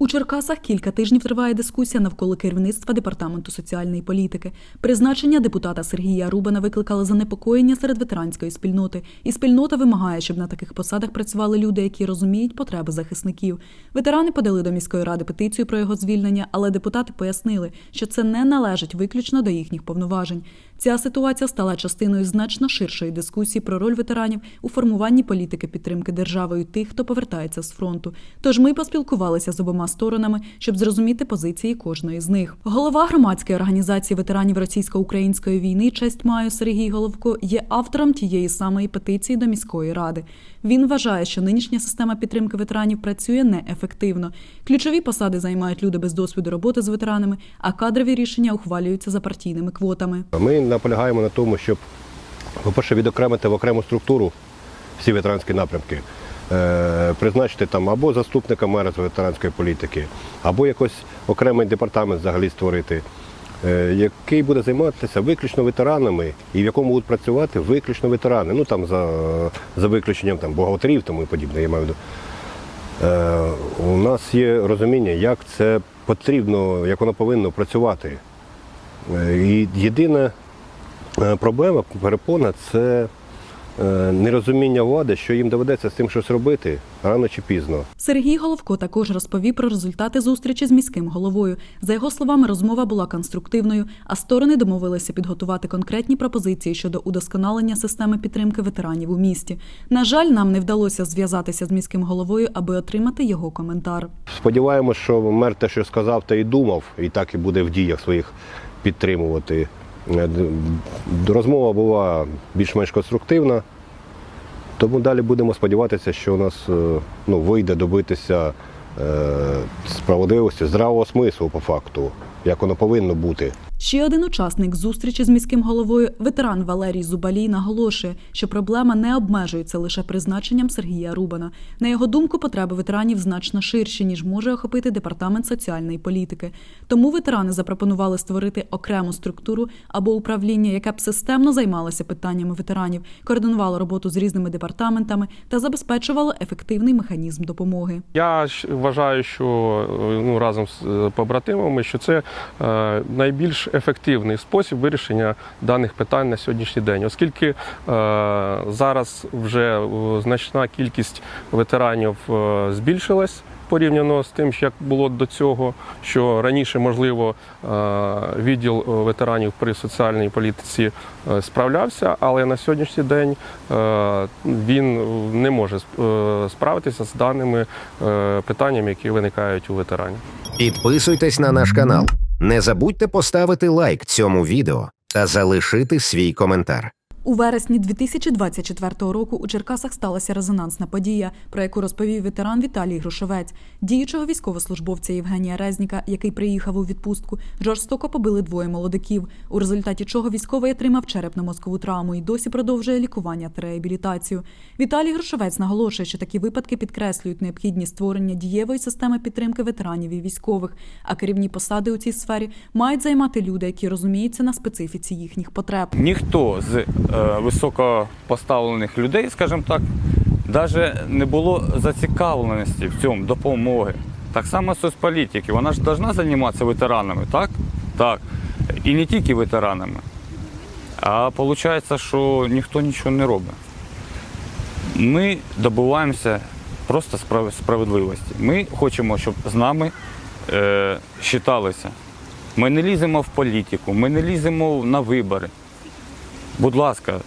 У Черкасах кілька тижнів триває дискусія навколо керівництва департаменту соціальної політики. Призначення депутата Сергія Рубана викликало занепокоєння серед ветеранської спільноти, і спільнота вимагає, щоб на таких посадах працювали люди, які розуміють потреби захисників. Ветерани подали до міської ради петицію про його звільнення, але депутати пояснили, що це не належить виключно до їхніх повноважень. Ця ситуація стала частиною значно ширшої дискусії про роль ветеранів у формуванні політики підтримки державою тих, хто повертається з фронту. Тож ми поспілкувалися з обома сторонами, щоб зрозуміти позиції кожної з них. Голова громадської організації ветеранів російсько-української війни честь маю Сергій Головко є автором тієї самої петиції до міської ради. Він вважає, що нинішня система підтримки ветеранів працює неефективно. Ключові посади займають люди без досвіду роботи з ветеранами, а кадрові рішення ухвалюються за партійними квотами. Ми наполягаємо на тому, щоб, по-перше, відокремити в окрему структуру всі ветеранські напрямки, призначити там або заступника мера з ветеранської політики, або якось окремий департамент взагалі створити, е, який буде займатися виключно ветеранами і в якому будуть працювати виключно ветерани. Ну там за, за виключенням там, бухгалтерів тому і подібне, я маю в. Е, у нас є розуміння, як це потрібно, як воно повинно працювати. Е, І єдина е, проблема, перепона це е, нерозуміння влади, що їм доведеться з цим щось робити рано чи пізно. Сергій Головко також розповів про результати зустрічі з міським головою. За його словами, розмова була конструктивною, а сторони домовилися підготувати конкретні пропозиції щодо удосконалення системи підтримки ветеранів у місті. На жаль, нам не вдалося зв'язатися з міським головою, аби отримати його коментар. Сподіваємося, що мер те, що сказав, те і думав, і так і буде в діях своїх підтримувати. Е, Розмова була більш-менш конструктивна, тому далі будемо сподіватися, що у нас е, ну, вийде добитися е, справедливості, здравого смислу по факту, як воно повинно бути. Ще один учасник зустрічі з міським головою, ветеран Валерій Зубалій, наголошує, що проблема не обмежується лише призначенням Сергія Рубана. На його думку, потреби ветеранів значно ширші, ніж може охопити департамент соціальної політики. Тому ветерани запропонували створити окрему структуру або управління, яке б системно займалося питаннями ветеранів, координувало роботу з різними департаментами та забезпечувало ефективний механізм допомоги. Я вважаю, що е, ну разом з е, побратимами, що це е, ефективний спосіб вирішення даних питань на сьогоднішній день, оскільки е, зараз вже е, значна кількість ветеранів е, збільшилась. Порівняно з тим, як було до цього, що раніше, можливо, відділ ветеранів при соціальній політиці справлявся, але на сьогоднішній день він не може справитися з даними питаннями, які виникають у ветеранів. Підписуйтесь на наш канал. Не забудьте поставити лайк цьому відео та залишити свій коментар. У вересні 2024 року у Черкасах сталася резонансна подія, про яку розповів ветеран Віталій Грушовець. Діючого військовослужбовця Євгенія Резніка, який приїхав у відпустку, жорстоко побили двоє молодиків, у результаті чого військовий отримав черепно-мозкову травму і досі продовжує лікування та реабілітацію. Віталій Грушовець наголошує, що такі випадки підкреслюють необхідність створення дієвої системи підтримки ветеранів і військових, а керівні посади у цій сфері мають займати люди, які розуміються на специфіці їхніх потреб. ніхто з е, високопоставлених людей, скажімо так, навіть не було зацікавленості в цьому допомоги. Так само соцполітики, вона ж повинна займатися ветеранами, так? Так. І не тільки ветеранами. А виходить, що ніхто нічого не робить. Ми добуваємося просто справедливості. Ми хочемо, щоб з нами е, считалися. Ми не ліземо в політику, ми не ліземо на вибори. Будь ласка,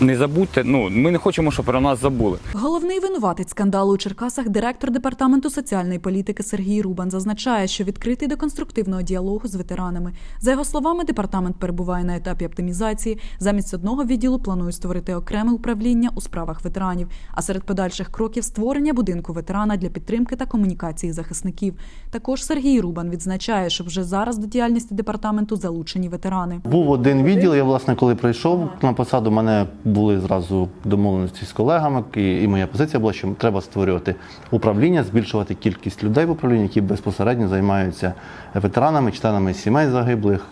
не забудьте, ну, ми не хочемо, щоб про нас забули. Головний винуватець скандалу у Черкасах, директор департаменту соціальної політики Сергій Рубан, зазначає, що відкритий до конструктивного діалогу з ветеранами. За його словами, департамент перебуває на етапі оптимізації. Замість одного відділу планують створити окреме управління у справах ветеранів. А серед подальших кроків створення будинку ветерана для підтримки та комунікації захисників. Також Сергій Рубан відзначає, що вже зараз до діяльності департаменту залучені ветерани. Був один відділ. Я власне, коли прийшов на посаду, мене були зразу домовленості з колегами, і, і моя позиція була, що треба створювати управління, збільшувати кількість людей в управлінні, які безпосередньо займаються ветеранами, членами сімей загиблих,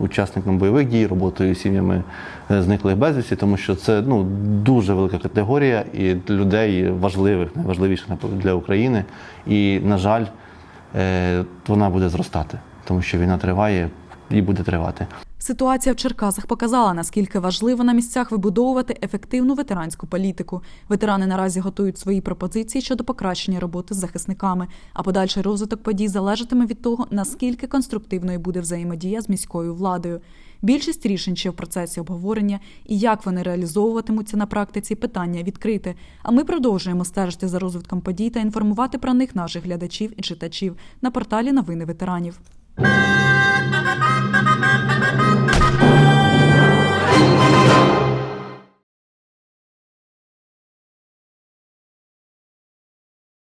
учасникам бойових дій, роботою сім'ями е, зниклих безвісті, тому що це ну, дуже велика категорія і людей важливих, найважливіших для України. І, на жаль, е, вона буде зростати, тому що війна триває і буде тривати. Ситуація в Черкасах показала, наскільки важливо на місцях вибудовувати ефективну ветеранську політику. Ветерани наразі готують свої пропозиції щодо покращення роботи з захисниками. А подальший розвиток подій залежатиме від того, наскільки конструктивною буде взаємодія з міською владою. Більшість рішень ще в процесі обговорення і як вони реалізовуватимуться на практиці, питання відкрите. А ми продовжуємо стежити за розвитком подій та інформувати про них наших глядачів і читачів на порталі новини ветеранів.